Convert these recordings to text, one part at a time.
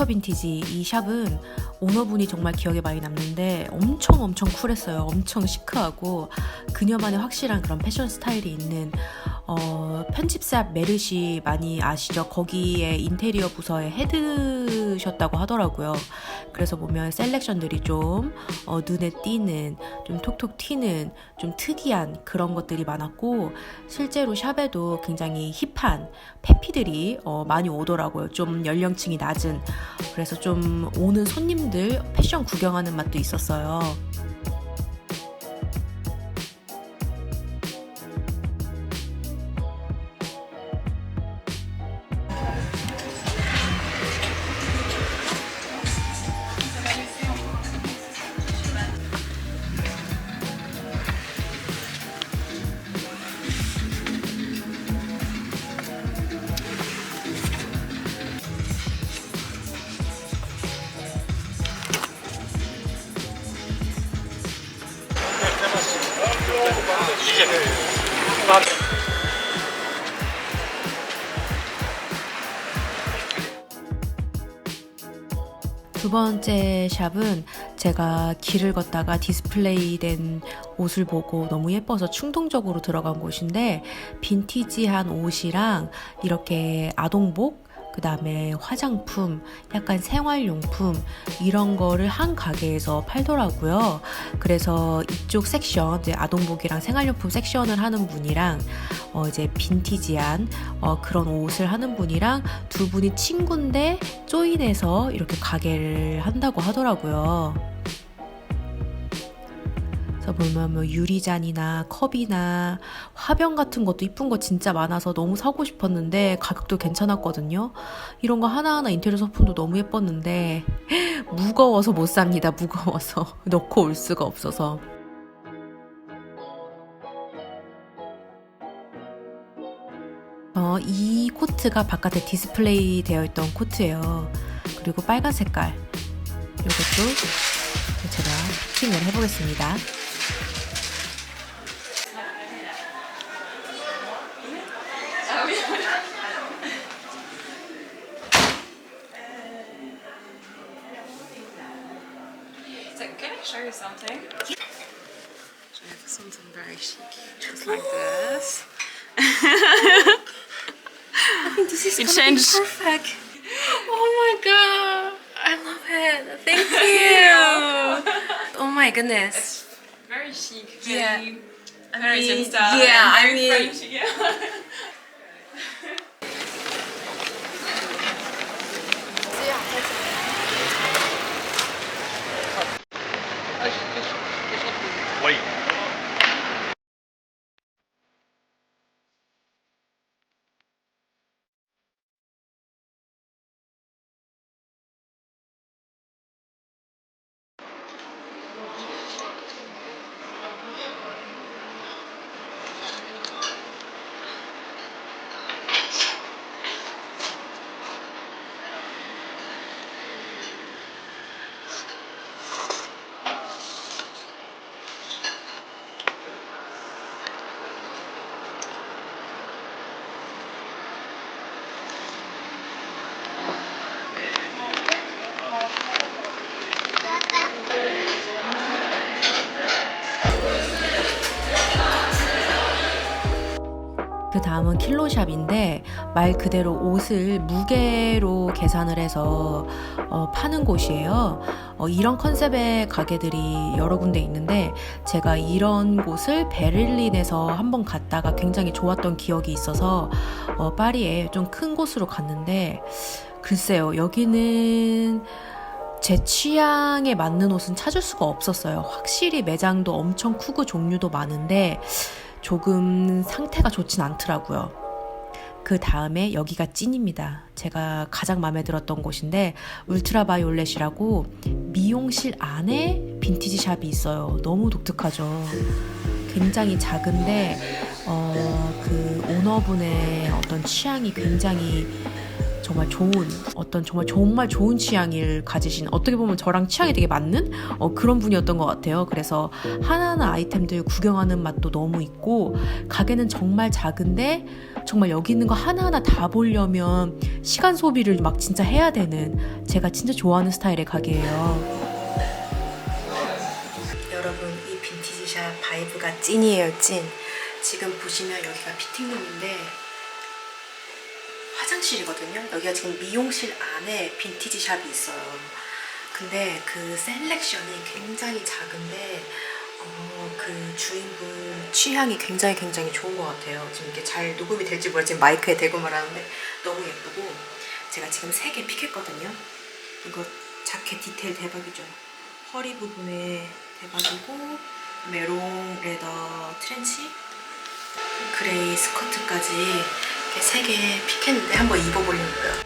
슈퍼 빈티지 이 샵은 오너분이 정말 기억에 많이 남는데 엄청 엄청 쿨했어요. 엄청 시크하고 그녀만의 확실한 그런 패션 스타일이 있는 어, 편집샵 메르시 많이 아시죠? 거기에 인테리어 부서의 헤드셨다고 하더라고요. 그래서 보면 셀렉션들이 좀 어, 눈에 띄는 좀 톡톡 튀는 좀 특이한 그런 것들이 많았고 실제로 샵에도 굉장히 힙한 페피들이 어, 많이 오더라고요. 좀 연령층이 낮은 그래서 좀 오는 손님들 패션 구경하는 맛도 있었어요. 번째 샵은 제가 길을 걷다가 디스플레이 된 옷을 보고 너무 예뻐서 충동적으로 들어간 곳인데 빈티지한 옷이랑 이렇게 아동복 그 다음에 화장품, 약간 생활용품 이런 거를 한 가게에서 팔더라고요. 그래서 이쪽 섹션, 아동복이랑 생활용품 섹션을 하는 분이랑 어 이제 빈티지한 어 그런 옷을 하는 분이랑 두 분이 친구인데 조인해서 이렇게 가게를 한다고 하더라고요. 그래서 보면 뭐 유리잔이나 컵이나 화병 같은 것도 이쁜 거 진짜 많아서 너무 사고 싶었는데 가격도 괜찮았거든요. 이런 거 하나하나 인테리어 소품도 너무 예뻤는데 무거워서 못 삽니다. 무거워서 넣고 올 수가 없어서. 어, 이 코트가 바깥에 디스플레이 되어 있던 코트예요. 그리고 빨간 색깔. 이것도 제가 피팅을 해보겠습니다. Show you something? I have something very chic, just like this. I think this is It changed. perfect. Oh my god, I love it. Thank you. oh my goodness. It's very chic, Yeah. very I American mean, style. yeah, and I very mean- French, yeah. 다음은 킬로샵인데 말 그대로 옷을 무게로 계산을 해서 어, 파는 곳이에요. 어, 이런 컨셉의 가게들이 여러 군데 있는데 제가 이런 곳을 베를린에서 한번 갔다가 굉장히 좋았던 기억이 있어서 어, 파리에 좀 큰 곳으로 갔는데 글쎄요 여기는 제 취향에 맞는 옷은 찾을 수가 없었어요. 확실히 매장도 엄청 크고 종류도 많은데 조금 상태가 좋진 않더라고요. 그 다음에 여기가 찐입니다. 제가 가장 마음에 들었던 곳인데 울트라 바이올렛이라고 미용실 안에 빈티지 샵이 있어요. 너무 독특하죠. 굉장히 작은데 어, 그 오너분의 어떤 취향이 굉장히 정말 좋은 어떤 정말 정말 좋은 취향을 가지신 어떻게 보면 저랑 취향이 되게 맞는 어, 그런 분이었던 것 같아요. 그래서 하나하나 아이템들 구경하는 맛도 너무 있고 가게는 정말 작은데 정말 여기 있는 거 하나하나 다 보려면 시간 소비를 막 진짜 해야 되는 제가 진짜 좋아하는 스타일의 가게예요. 여러분 이 빈티지샵 바이브가 찐이에요 찐. 지금 보시면 여기가 피팅룸인데 화장실이거든요. 여기가 지금 미용실 안에 빈티지 샵이 있어요. 근데 그 셀렉션이 굉장히 작은데 어, 그 주인분 취향이 굉장히 굉장히 좋은 것 같아요. 지금 이게 잘 녹음이 될지 모르지만 마이크에 대고 말하는데 너무 예쁘고 제가 지금 세 개 픽했거든요. 이거 자켓 디테일 대박이죠. 허리 부분에 대박이고 메롱 레더 트렌치 그레이 스커트까지 이렇게 세 개 픽했는데 한번 입어보려고요.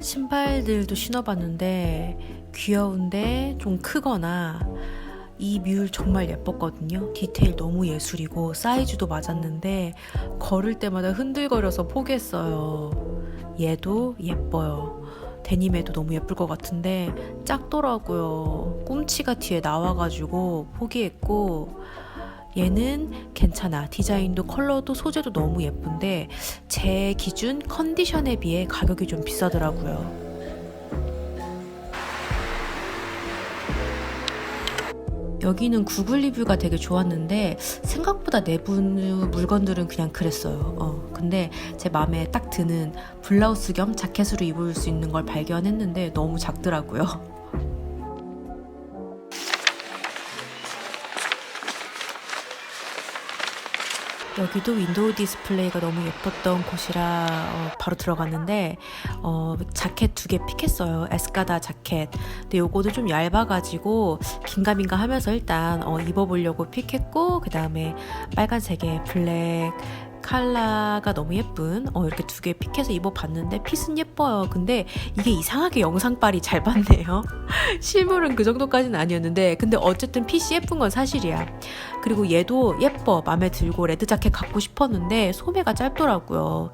신발들도 신어봤는데 귀여운데 좀 크거나 이 뮬 정말 예뻤거든요. 디테일 너무 예술이고 사이즈도 맞았는데 걸을 때마다 흔들거려서 포기했어요. 얘도 예뻐요. 데님에도 너무 예쁠 것 같은데 작더라고요. 꿈치가 뒤에 나와가지고 포기했고 얘는 괜찮아. 디자인도 컬러도 소재도 너무 예쁜데 제 기준 컨디션에 비해 가격이 좀 비싸더라고요. 여기는 구글 리뷰가 되게 좋았는데 생각보다 내부 물건들은 그냥 그랬어요. 어, 근데 제 마음에 딱 드는 블라우스 겸 자켓으로 입을 수 있는 걸 발견했는데 너무 작더라고요. 여기도 윈도우 디스플레이가 너무 예뻤던 곳이라 어, 바로 들어갔는데 어, 자켓 두 개 픽했어요. 에스카다 자켓. 근데 요거도 좀 얇아가지고 긴가민가 하면서 일단 어, 입어보려고 픽했고 그 다음에 빨간색의 블랙 컬러가 너무 예쁜 어, 이렇게 두 개 픽해서 입어봤는데 핏은 예뻐요. 근데 이게 이상하게 영상빨이 잘 봤네요. 실물은 그 정도까지는 아니었는데 근데 어쨌든 핏이 예쁜 건 사실이야. 그리고 얘도 예뻐 마음에 들고 레드 자켓 갖고 싶었는데 소매가 짧더라고요.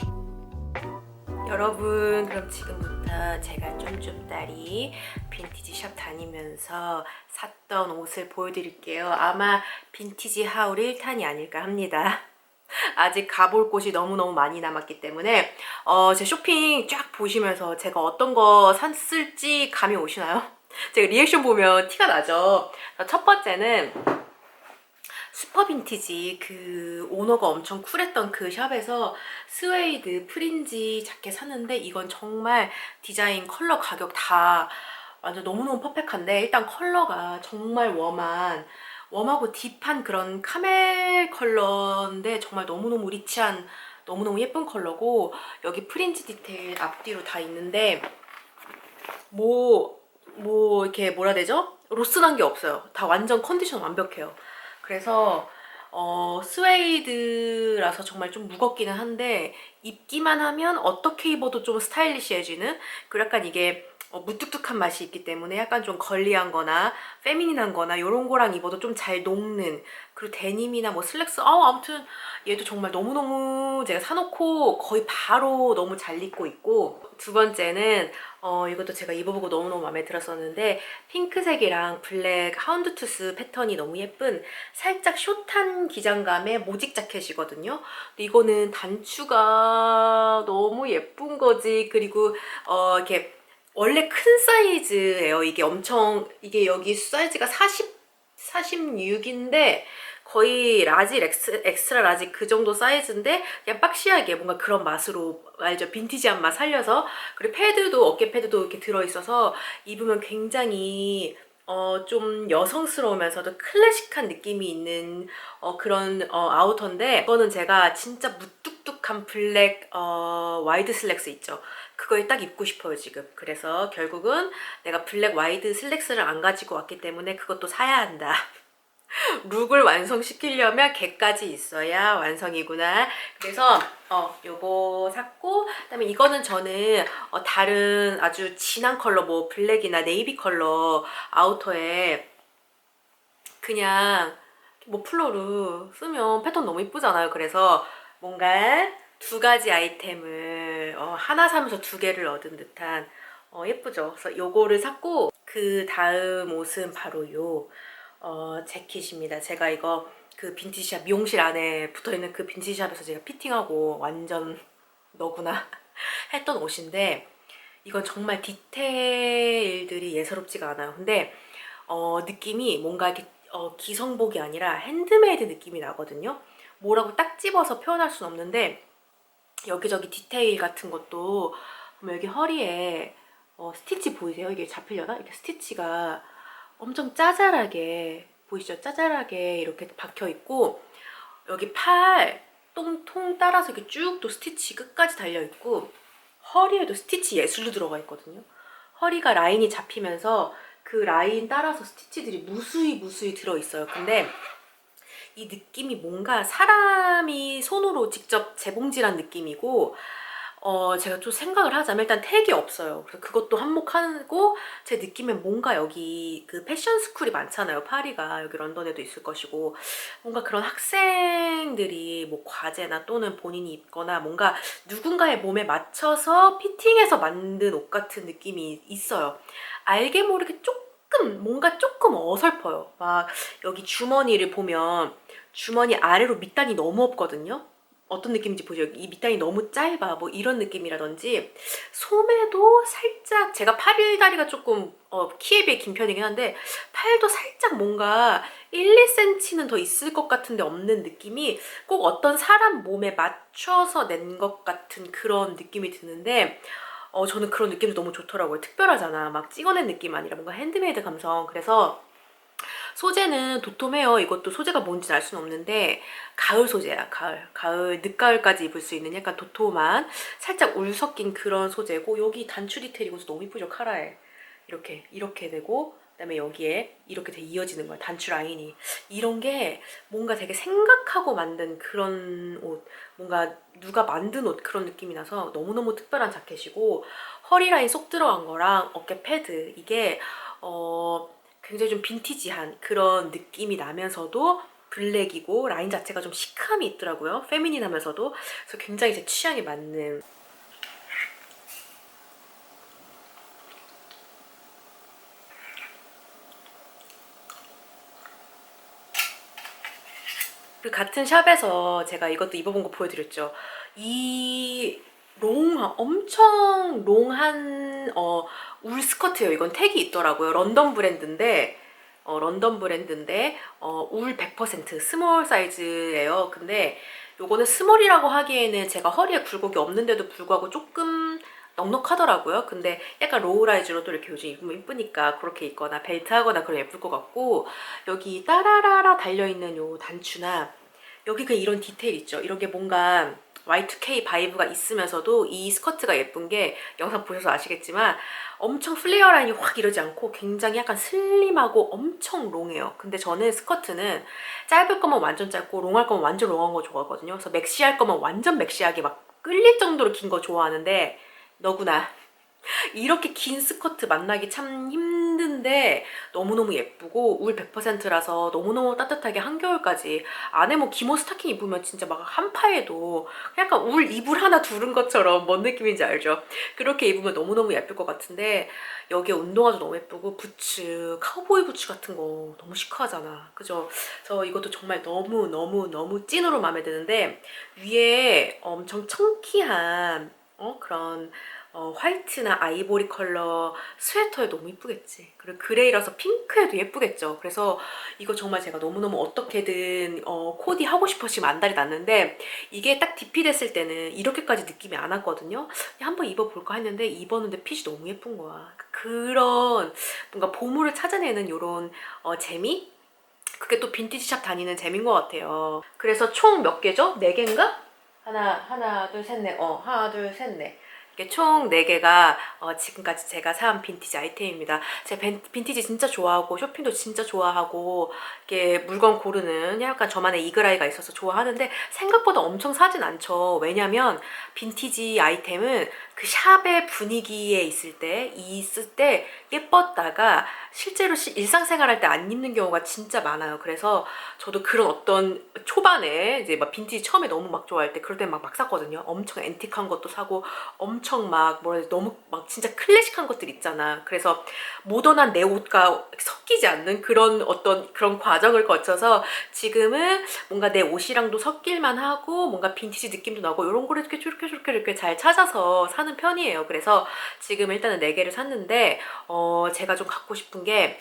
여러분 그럼 지금부터 제가 쫌쫌다리 빈티지 샵 다니면서 샀던 옷을 보여드릴게요. 아마 빈티지 하울 1탄이 아닐까 합니다. 아직 가볼 곳이 너무너무 많이 남았기 때문에 어, 제 쇼핑 쫙 보시면서 제가 어떤 거 샀을지 감이 오시나요? 제가 리액션 보면 티가 나죠. 첫 번째는 슈퍼 빈티지 그 오너가 엄청 쿨했던 그 샵에서 스웨이드 프린지 자켓 샀는데 이건 정말 디자인 컬러 가격 다 완전 너무너무 퍼펙한데 일단 컬러가 정말 웜한 웜하고 딥한 그런 카멜 컬러인데 정말 너무너무 리치한 너무너무 예쁜 컬러고 여기 프린지 디테일 앞뒤로 다 있는데 뭐, 뭐 이렇게 뭐라 되죠? 로스난 게 없어요. 다 완전 컨디션 완벽해요. 그래서 어, 스웨이드라서 정말 좀 무겁기는 한데 입기만 하면 어떻게 입어도 좀 스타일리시해지는 그 약간 이게 어, 무뚝뚝한 맛이 있기 때문에 약간 좀 걸리한 거나 페미닌한 거나 이런 거랑 입어도 좀 잘 녹는 그리고 데님이나 뭐 슬랙스 어 아무튼 얘도 정말 너무너무 제가 사놓고 거의 바로 너무 잘 입고 있고 두 번째는 어 이것도 제가 입어보고 너무너무 마음에 들었었는데 핑크색이랑 블랙 하운드투스 패턴이 너무 예쁜 살짝 숏한 기장감의 모직 자켓이거든요. 이거는 단추가 너무 예쁜 거지. 그리고 어 이렇게 원래 큰 사이즈예요. 이게 엄청 이게 여기 사이즈가 40 46인데 거의 라지 엑스, 엑스트라 라지 그 정도 사이즈인데 그냥 박시하게 뭔가 그런 맛으로 알죠 빈티지한 맛 살려서 그리고 패드도 어깨 패드도 이렇게 들어있어서 입으면 굉장히 어, 좀 여성스러우면서도 클래식한 느낌이 있는 어, 그런 어, 아우터인데 이거는 제가 진짜 무 뚝뚝한 블랙 어, 와이드 슬랙스 있죠 그걸 딱 입고 싶어요 지금 그래서 결국은 내가 블랙 와이드 슬랙스를 안 가지고 왔기 때문에 그것도 사야 한다 룩을 완성시키려면 개까지 있어야 완성이구나. 그래서 어 요거 샀고 그다음에 이거는 저는 어, 다른 아주 진한 컬러 뭐 블랙이나 네이비 컬러 아우터에 그냥 뭐 플로르 쓰면 패턴 너무 이쁘잖아요. 그래서 뭔가 두 가지 아이템을 어, 하나 사면서 두 개를 얻은 듯한 어, 예쁘죠. 그래서 요거를 샀고 그 다음 옷은 바로 요 어, 재킷입니다. 제가 이거 그 빈티지샵 미용실 안에 붙어 있는 그 빈티지샵에서 제가 피팅하고 완전 너구나 했던 옷인데 이건 정말 디테일들이 예사롭지가 않아요. 근데 어, 느낌이 뭔가 이렇게 어, 기성복이 아니라 핸드메이드 느낌이 나거든요. 뭐라고 딱 집어서 표현할 수는 없는데 여기저기 디테일 같은 것도 여기 허리에 어, 스티치 보이세요? 이게 잡히려나? 이렇게 스티치가 엄청 짜잘하게 보이시죠? 짜잘하게 이렇게 박혀 있고 여기 팔 똥통 따라서 이렇게 쭉 또 스티치 끝까지 달려 있고 허리에도 스티치 예술로 들어가 있거든요. 허리가 라인이 잡히면서 그 라인 따라서 스티치들이 무수히 무수히 들어 있어요. 근데 이 느낌이 뭔가 사람이 손으로 직접 재봉질한 느낌이고 어 제가 좀 생각을 하자면 일단 택이 없어요. 그래서 그것도 한몫하고 제 느낌엔 뭔가 여기 그 패션 스쿨이 많잖아요. 파리가 여기 런던에도 있을 것이고 뭔가 그런 학생들이 뭐 과제나 또는 본인이 입거나 뭔가 누군가의 몸에 맞춰서 피팅해서 만든 옷 같은 느낌이 있어요. 알게 모르게 조금 뭔가 조금 어설퍼요. 막 여기 주머니를 보면 주머니 아래로 밑단이 너무 없거든요. 어떤 느낌인지 보죠. 이 밑단이 너무 짧아. 뭐 이런 느낌이라든지 소매도 살짝 제가 팔 다리가 조금 어, 키에 비해 긴 편이긴 한데 팔도 살짝 뭔가 1, 2cm는 더 있을 것 같은데 없는 느낌이 꼭 어떤 사람 몸에 맞춰서 낸 것 같은 그런 느낌이 드는데 어, 저는 그런 느낌도 너무 좋더라고요. 특별하잖아. 막 찍어낸 느낌 아니라 뭔가 핸드메이드 감성. 그래서 소재는 도톰해요. 이것도 소재가 뭔지 알 수는 없는데 가을 소재야. 가을. 가을 늦가을까지 입을 수 있는 약간 도톰한 살짝 울 섞인 그런 소재고 여기 단추 디테일이 고 너무 이쁘죠. 카라에. 이렇게 이렇게 되고 그다음에 여기에 이렇게 돼 이어지는 거야. 단추 라인이. 이런 게 뭔가 되게 생각하고 만든 그런 옷. 뭔가 누가 만든 옷 그런 느낌이 나서 너무너무 특별한 자켓이고 허리 라인 쏙 들어간 거랑 어깨 패드 이게 어 굉장히 좀 빈티지한 그런 느낌이 나면서도 블랙이고 라인 자체가 좀 시크함이 있더라고요. 페미닌하면서도 그래서 굉장히 제 취향에 맞는 그 같은 샵에서 제가 이것도 입어본 거 보여드렸죠. 이 롱, 엄청 롱한 어, 울 스커트예요. 이건 택이 있더라고요. 런던 브랜드인데 어, 런던 브랜드인데 어, 울 100% 스몰 사이즈예요. 근데 요거는 스몰이라고 하기에는 제가 허리에 굴곡이 없는데도 불구하고 조금 넉넉하더라고요. 근데 약간 로우라이즈로 또 이렇게 요즘 입으면 이쁘니까 그렇게 입거나 벨트 하거나 그러면 예쁠 것 같고 여기 따라라라 달려있는 요 단추나 여기 그 이런 디테일 있죠. 이런 게 뭔가 Y2K 바이브가 있으면서도 이 스커트가 예쁜 게 영상 보셔서 아시겠지만 엄청 플레어 라인이 확 이러지 않고 굉장히 약간 슬림하고 엄청 롱해요. 근데 저는 스커트는 짧을 거면 완전 짧고 롱할 거면 완전 롱한 거 좋아하거든요. 그래서 맥시할 거면 완전 맥시하게 막 끌릴 정도로 긴 거 좋아하는데 너구나 이렇게 긴 스커트 만나기 참 힘든 데 너무너무 예쁘고 울 100%라서 너무너무 따뜻하게 한겨울까지 안에 뭐 기모 스타킹 입으면 진짜 막 한파에도 약간 울 이불 하나 두른 것처럼 뭔 느낌인지 알죠? 그렇게 입으면 너무너무 예쁠 것 같은데 여기에 운동화도 너무 예쁘고 부츠, 카우보이 부츠 같은 거 너무 시크하잖아. 그죠? 저 이것도 정말 너무 너무 너무 찐으로 마음에 드는데 위에 엄청 청키한 어? 그런 어, 화이트나 아이보리 컬러 스웨터에 너무 이쁘겠지. 그리고 그레이라서 핑크에도 예쁘겠죠. 그래서 이거 정말 제가 너무너무 어떻게든 어, 코디 하고 싶어 지금 안달이 났는데 이게 딱 DP 됐을 때는 이렇게까지 느낌이 안 왔거든요. 한번 입어볼까 했는데 입었는데 핏이 너무 예쁜 거야. 그런 뭔가 보물을 찾아내는 이런 어, 재미? 그게 또 빈티지 샵 다니는 재미인 것 같아요. 그래서 총 몇 개죠? 네 개인가? 하나, 하나, 둘, 셋, 넷. 어, 하나, 둘, 셋, 넷. 이게 총 4개가 어, 지금까지 제가 사온 빈티지 아이템입니다. 제가 벤- 빈티지 진짜 좋아하고 쇼핑도 진짜 좋아하고 이게 물건 고르는 약간 저만의 이글아이가 있어서 좋아하는데 생각보다 엄청 사진 않죠. 왜냐면 빈티지 아이템은 그 샵의 분위기에 있을 때 있을 때 예뻤다가 실제로 시- 일상생활 할 때 안 입는 경우가 진짜 많아요. 그래서 저도 그런 어떤 초반에 이제 막 빈티지 처음에 너무 막 좋아할 때 그럴 때 막 막 샀거든요. 엄청 앤틱한 것도 사고 엄청 막 뭐라 해야 되지 너무 막 진짜 클래식한 것들 있잖아. 그래서 모던한 내 옷과 섞이지 않는 그런 어떤 그런 과정을 거쳐서 지금은 뭔가 내 옷이랑도 섞일만 하고 뭔가 빈티지 느낌도 나고 이런 거를 이렇게 이렇게 이렇게 이렇게 잘 찾아서 사는 편이에요. 그래서 지금 일단은 네 개를 샀는데 어 제가 좀 갖고 싶은 게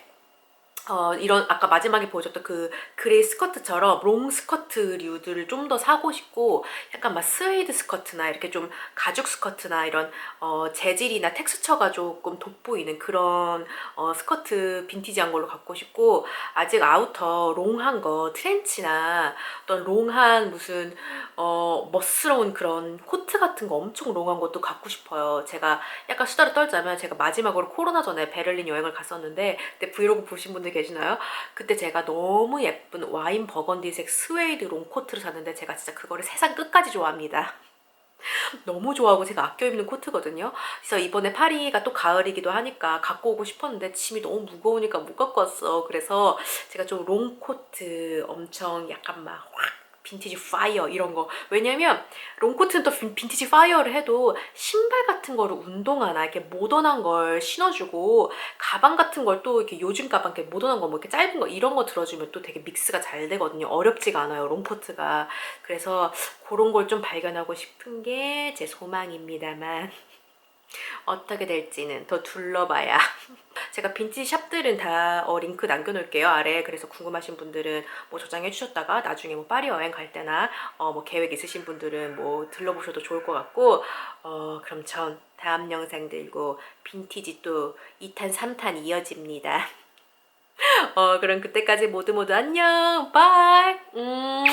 어, 이런 아까 마지막에 보여줬던 그 그레이 스커트처럼 롱 스커트류들을 좀 더 사고 싶고 약간 막 스웨이드 스커트나 이렇게 좀 가죽 스커트나 이런 어, 재질이나 텍스처가 조금 돋보이는 그런 어, 스커트 빈티지한 걸로 갖고 싶고 아직 아우터 롱한 거 트렌치나 어떤 롱한 무슨 어, 멋스러운 그런 코트 같은 거 엄청 롱한 것도 갖고 싶어요. 제가 약간 수다를 떨자면 제가 마지막으로 코로나 전에 베를린 여행을 갔었는데 그때 브이로그 보신 분들 계 시나요? 그때 제가 너무 예쁜 와인 버건디색 스웨이드 롱 코트를 샀는데 제가 진짜 그거를 세상 끝까지 좋아합니다. 너무 좋아하고 제가 아껴 입는 코트거든요. 그래서 이번에 파리가 또 가을이기도 하니까 갖고 오고 싶었는데 짐이 너무 무거우니까 못 갖고 왔어. 그래서 제가 좀 롱 코트 엄청 약간 막 확 빈티지 파이어 이런 거. 왜냐면 롱코트는 또 빈- 빈티지 파이어를 해도 신발 같은 거를 운동화나 이렇게 모던한 걸 신어주고 가방 같은 걸 또 이렇게 요즘 가방 이렇게 모던한 거 뭐 이렇게 짧은 거 이런 거 들어주면 또 되게 믹스가 잘 되거든요. 어렵지가 않아요 롱코트가. 그래서 그런 걸 좀 발견하고 싶은 게 제 소망입니다만 어떻게 될지는 더 둘러봐야. 제가 빈티지 샵들은 다 어, 링크 남겨놓을게요 아래. 그래서 궁금하신 분들은 뭐 저장해 주셨다가 나중에 뭐 파리 여행 갈 때나 어, 뭐 계획 있으신 분들은 뭐 들러보셔도 좋을 것 같고 어, 그럼 전 다음 영상 들고 빈티지 또 2탄 3탄 이어집니다. 어, 그럼 그때까지 모두 모두 안녕. 바이. 음.